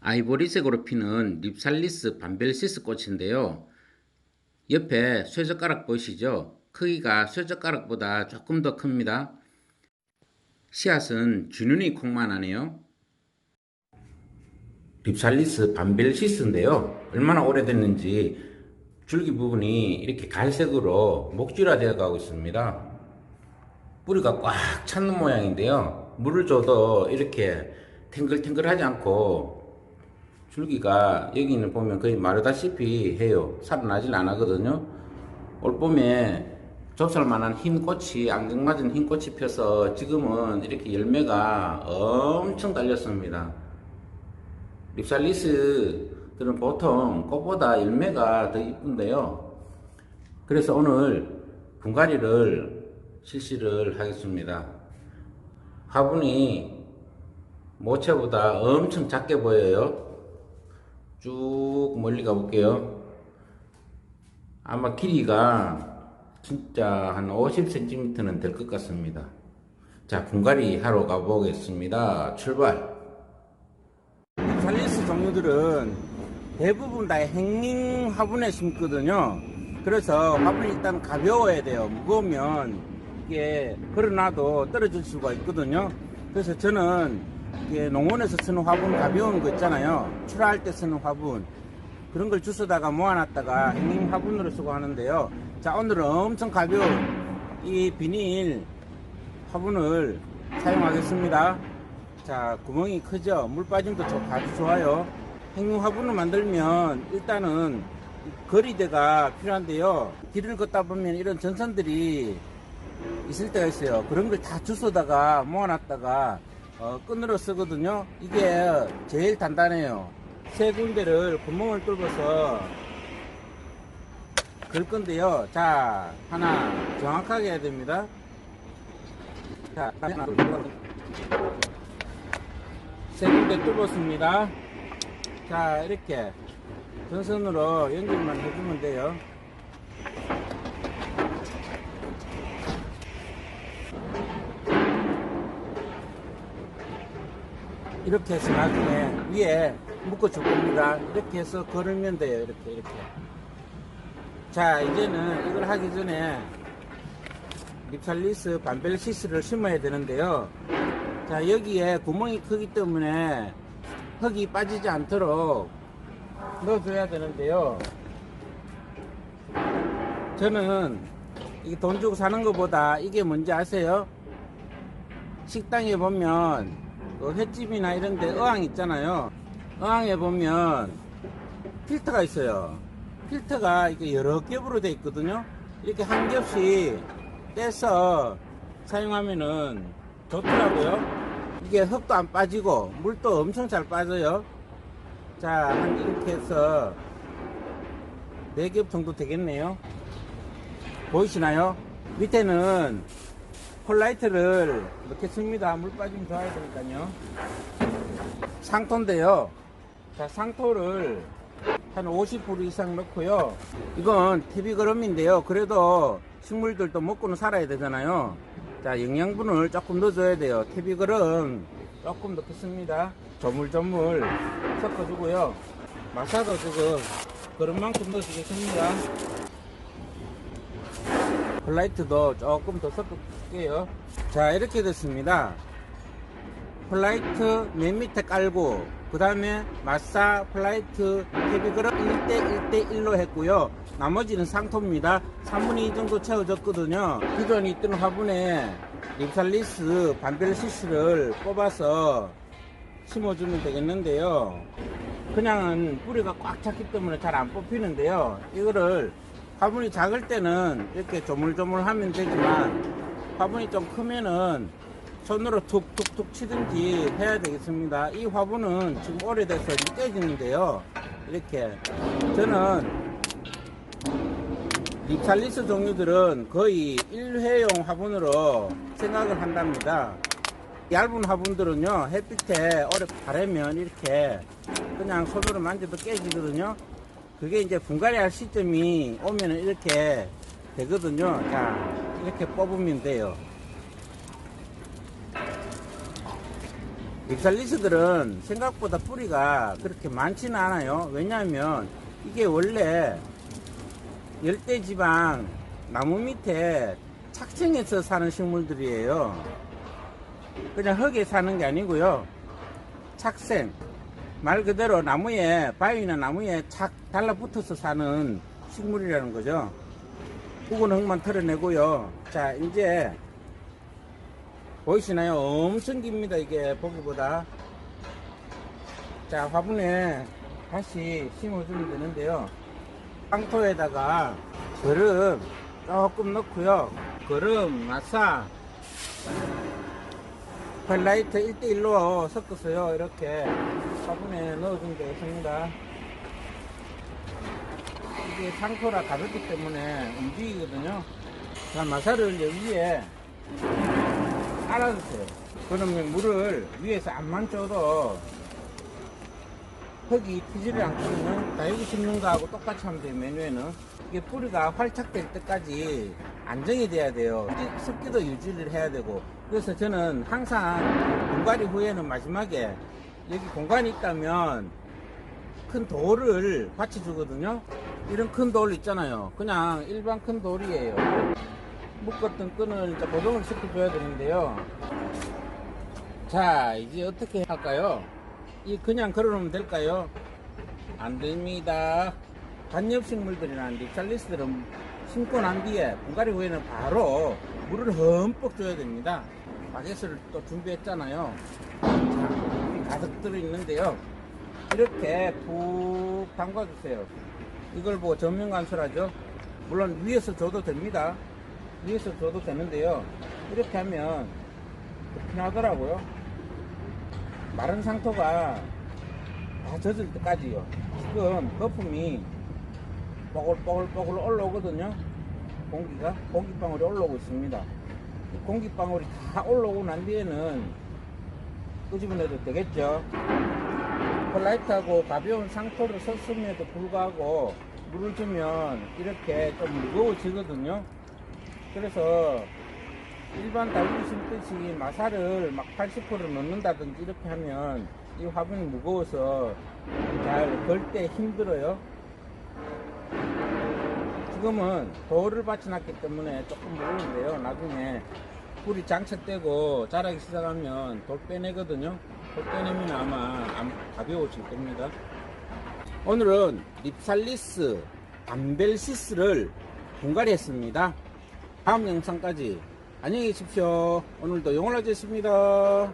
아이보리색으로 피는 립살리스 반벨시스 꽃인데요. 옆에 쇠젓가락 보이시죠? 크기가 쇠젓가락보다 조금 더 큽니다. 씨앗은 쥐눈이 콩만 하네요. 립살리스 반벨시스인데요. 얼마나 오래됐는지 줄기 부분이 이렇게 갈색으로 목줄화되어 가고 있습니다. 뿌리가 꽉 찼는 모양인데요. 물을 줘도 이렇게 탱글탱글하지 않고 줄기가 여기는 보면 거의 마르다시피 해요. 살아나질 안 하거든요. 올 봄에 좁쌀만한 흰 꽃이 안경맞은 흰 꽃이 펴서 지금은 이렇게 열매가 엄청 달렸습니다. 립살리스들은 보통 꽃보다 열매가 더 이쁜데요. 그래서 오늘 분갈이를 실시를 하겠습니다. 화분이 모체보다 엄청 작게 보여요. 쭉 멀리 가볼게요. 아마 길이가 진짜 한 50cm는 될 것 같습니다. 자, 분갈이 하러 가보겠습니다. 출발! 살리스 종류들은 대부분 다 행링 화분에 심거든요. 그래서 화분이 일단 가벼워야 돼요. 무거우면 이게 걸어놔도 떨어질 수가 있거든요. 그래서 저는 농원에서 쓰는 화분 가벼운 거 있잖아요. 출하할 때 쓰는 화분. 그런 걸 주워다가 모아놨다가 행링 화분으로 쓰고 하는데요. 자, 오늘은 엄청 가벼운 이 비닐 화분을 사용하겠습니다. 자, 구멍이 크죠? 물 빠짐도 좋- 아주 좋아요. 행용 화분을 만들면 일단은 거리대가 필요한데요. 길을 걷다 보면 이런 전선들이 있을 때가 있어요. 그런 걸 다 주워다가 모아놨다가 어, 끈으로 쓰거든요. 이게 제일 단단해요. 세 군데를 구멍을 뚫어서 걸 건데요. 자, 하나 정확하게 해야 됩니다. 자, 하나. 세 군데 뚫었습니다. 자, 이렇게 전선으로 연결만 해주면 돼요. 이렇게 해서 나중에 위에 묶어줄 겁니다. 이렇게 해서 걸으면 돼요. 이렇게, 이렇게. 자, 이제는 이걸 하기 전에 립살리스 반벨시스를 심어야 되는데요. 자, 여기에 구멍이 크기 때문에 흙이 빠지지 않도록 넣어줘야 되는데요. 저는 이돈 주고 사는 것보다 이게 뭔지 아세요? 식당에 보면 그 횟집이나 이런 데 어항 있잖아요. 어항에 보면 필터가 있어요. 필터가 이렇게 여러 겹으로 돼 있거든요. 이렇게 한 겹씩 떼서 사용하면은 좋더라고요. 이게 흙도 안 빠지고 물도 엄청 잘 빠져요. 자, 한 이렇게 해서 네겹 정도 되겠네요. 보이시나요? 밑에는 폴라이트를 넣겠습니다. 물 빠지면 좋아야 되니까요. 상토인데요. 자, 상토를 한 50불 이상 넣고요. 이건 TV 그럼인데요. 그래도 식물들도 먹고는 살아야 되잖아요. 자, 영양분을 조금 넣어줘야 돼요. TV 그럼 조금 넣겠습니다. 조물조물 섞어주고요. 마사도 지금 그릇만큼 넣어주겠습니다. 플라이트도 조금 더 섞을게요. 자, 이렇게 됐습니다. 플라이트 맨 밑에 깔고, 그 다음에 마사 플라이트 헤비그램 1대 1대 1로 했고요. 나머지는 상토입니다. 3분의 2 정도 채워졌거든요. 기존에 있던 화분에 립살리스 반벨시스를 뽑아서 심어주면 되겠는데요. 그냥은 뿌리가 꽉 찼기 때문에 잘 안 뽑히는데요. 이거를 화분이 작을 때는 이렇게 조물조물 하면 되지만 화분이 좀 크면은 손으로 툭툭툭 치든지 해야 되겠습니다. 이 화분은 지금 오래돼서 깨지는데요. 이렇게 저는 립찰리스 종류들은 거의 일회용 화분으로 생각을 한답니다. 얇은 화분들은요 햇빛에 오래 바르면 이렇게 그냥 손으로 만져도 깨지거든요 그게 이제 분갈이 할 시점이 오면은 이렇게 되거든요 자 이렇게 뽑으면 돼요 립살리스들은 생각보다 뿌리가 그렇게 많지는 않아요. 왜냐하면 이게 원래 열대지방 나무 밑에 착생해서 사는 식물들이에요. 그냥 흙에 사는 게 아니고요. 착생. 말 그대로 나무에, 바위나 나무에 착 달라붙어서 사는 식물이라는 거죠. 묵은 흙만 털어내고요. 자, 이제 보이시나요? 엄청 깁니다. 이게 보기보다. 자, 화분에 다시 심어주면 되는데요. 황토에다가 거름 조금 넣고요. 거름, 마사, 펠라이트 1대1로 섞어서요. 이렇게 화분에 넣어주면 되겠습니다. 이게 상토라 가볍기 때문에 움직이거든요. 자, 마사를 위에 깔아주세요. 그러면 물을 위에서 안만 줘도 흙이 튀지를 않거든요. 다육이 심는 거하고 똑같이 하면 돼요, 메뉴에는. 이게 뿌리가 활착될 때까지 안정이 돼야 돼요. 습기- 습기도 유지를 해야 되고. 그래서 저는 항상 분갈이 후에는 마지막에 여기 공간이 있다면 큰 돌을 받쳐주거든요. 이런 큰 돌 있잖아요. 그냥 일반 큰 돌이에요. 묶었던 끈을 이제 고정을 시켜줘야 되는데요. 자, 이제 어떻게 할까요? 이 그냥 걸어놓으면 될까요? 안 됩니다. 간엽식물들이나 립살리스들은 심고 난 뒤에 분갈이 후에는 바로 물을 흠뻑 줘야 됩니다. 바게트를 또 준비했잖아요. 자, 가득 들어있는데요. 이렇게 푹 담가주세요. 이걸 보고 전면 관수라죠. 물론 위에서 줘도 됩니다. 위에서 줘도 되는데요. 이렇게 하면 그렇게 하더라고요. 마른 상토가 다 젖을 때까지요. 지금 거품이 뽀글뽀글뽀글 올라오거든요. 공기가 공기방울이 올라오고 있습니다. 이 공기방울이 다 올라오고 난 뒤에는 끄집어내도 되겠죠. 폴라이트하고 가벼운 상토를 썼음에도 불구하고 물을 주면 이렇게 좀 무거워지거든요. 그래서 일반 다육이 심듯이 마사를 막 80% 넣는다든지 이렇게 하면 이 화분이 무거워서 잘 걸 때 힘들어요. 지금은 돌을 받쳐놨기 때문에 조금 무거운데요. 나중에 뿌리 장착되고 자라기 시작하면 돌 빼내거든요. 돌 빼내면 아마 안 가벼워질 겁니다. 오늘은 립살리스, 암벨시스를 분갈이 했습니다. 다음 영상까지 안녕히 계십시오. 오늘도 영원하셨습니다.